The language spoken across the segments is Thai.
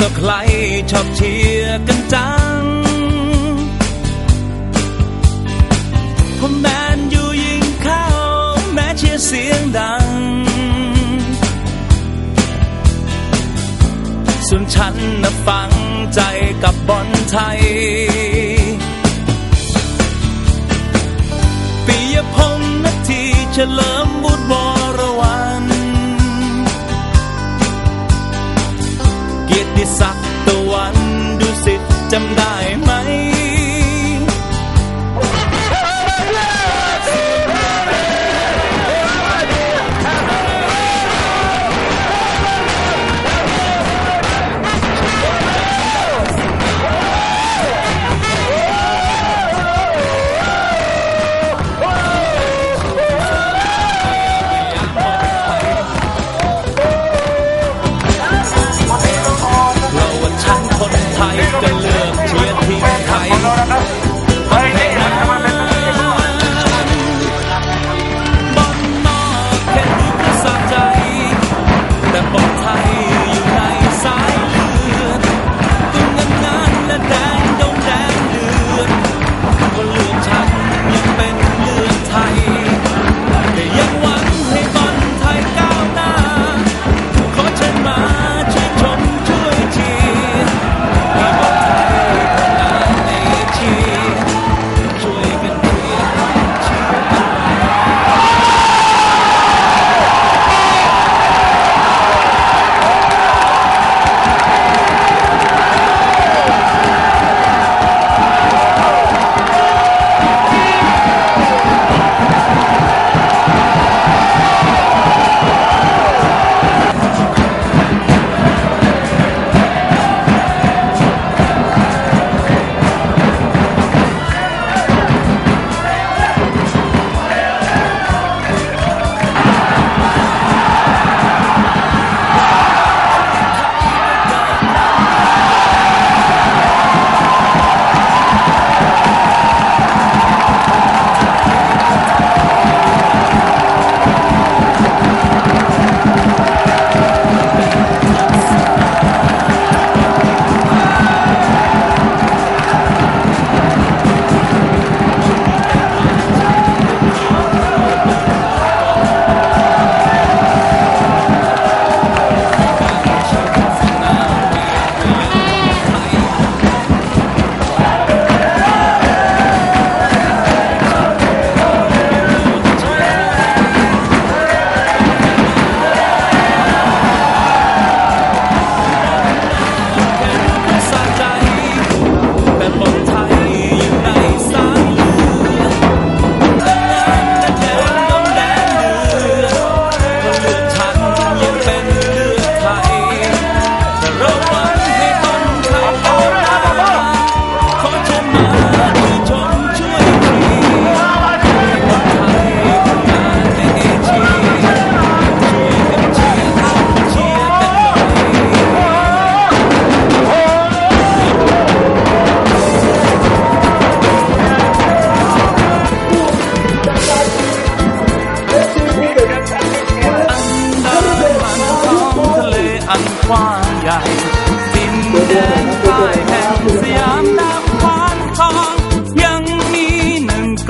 ต่อใครชอบเชียร์กันจังพอแมนอยู่ยิงเข้า แม้เชียร์เสียงดัง ส่วนฉันน่ะฟังใจกับบอลไทยปียพงษ์นาทีเฉลิมบุตรบอ ที่สักตะวันดูสิจำได้ไหม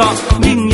só menino.